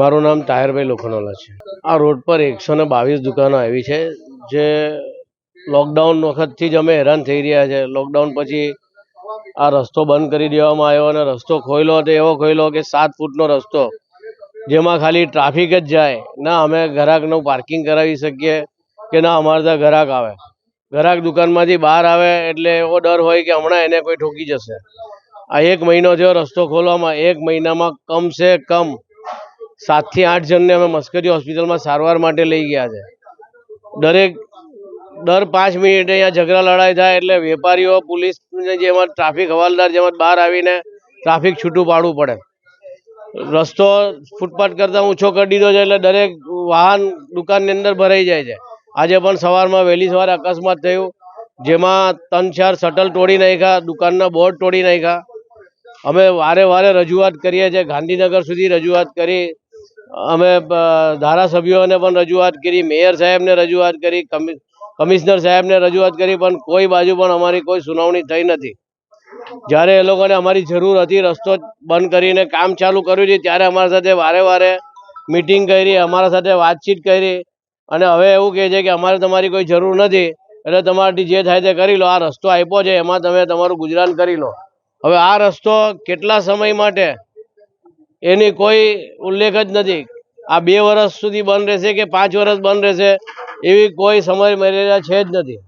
મારું નામ તાયરભાઈ લોખંડવાલા છે. આ રોડ પર એકસો ને બાવીસ દુકાનો આવી છે, જે લોકડાઉન વખતથી જ અમે હેરાન થઈ રહ્યા છે. લોકડાઉન પછી આ રસ્તો બંધ કરી દેવામાં આવ્યો અને રસ્તો ખોલ્યો તો એવો ખોયલો કે સાત ફૂટનો રસ્તો, જેમાં ખાલી ટ્રાફિક જ જાય. ના, અમે ગ્રાહકનું પાર્કિંગ કરાવી શકીએ કે ના, અમારે ત્યાં ગ્રાહક આવે. ગ્રાહક દુકાનમાંથી બહાર આવે એટલે એવો ડર હોય કે હમણાં એને કોઈ ઠોકી જશે. આ એક મહિનો થયો રસ્તો ખોલવામાં, એક મહિનામાં કમ સે કમ સાતથી આઠ જણને અમે મસ્કરી હોસ્પિટલમાં સારવાર માટે લઈ ગયા છે. દરેક દર પાંચ મિનિટે અહીંયા ઝઘડા લડાઈ થાય એટલે વેપારીઓ પોલીસ જેમાં ટ્રાફિક હવાલદાર જેમાં બહાર આવીને ટ્રાફિક છૂટું પાડવું પડે. રસ્તો ફૂટપાથ કરતાં ઊંચો કરી દીધો છે એટલે દરેક વાહન દુકાનની અંદર ભરાઈ જાય છે. આજે પણ સવારમાં વહેલી સવારે અકસ્માત થયું, જેમાં ત્રણ ચાર શટલ તોડી નાખ્યા, દુકાનના બોર્ડ તોડી નાખ્યા. અમે વારે વારે રજૂઆત કરીએ છીએ, ગાંધીનગર સુધી રજૂઆત કરી અમે ધારાસભ્યોને પણ રજૂઆત કરી, મેયર સાહેબને રજૂઆત કરી, કમિ- કમિશનર સાહેબને રજૂઆત કરી, પણ કોઈ બાજુ પણ અમારી કોઈ સુનાવણી થઈ નથી. જ્યારે એ લોકોને અમારી જરૂર હતી, રસ્તો બંધ કરીને કામ ચાલુ કર્યું છે, ત્યારે અમારા સાથે વારે વારે મિટિંગ કરી, અમારા સાથે વાતચીત કરી. અને હવે એવું કહે છે કે અમારે તમારી કોઈ જરૂર નથી, એટલે તમારાથી જે થાય તે કરી લો, આ રસ્તો આપ્યો છે, એમાં તમે તમારું ગુજરાન કરી લો. હવે આ રસ્તો કેટલા સમય માટે એની કોઈ ઉલ્લેખ જ નથી. આ બે વર્ષ સુધી બંધ રહેશે કે પાંચ વર્ષ બંધ રહેશે, એવી કોઈ સમય મર્યાદા છે જ નથી.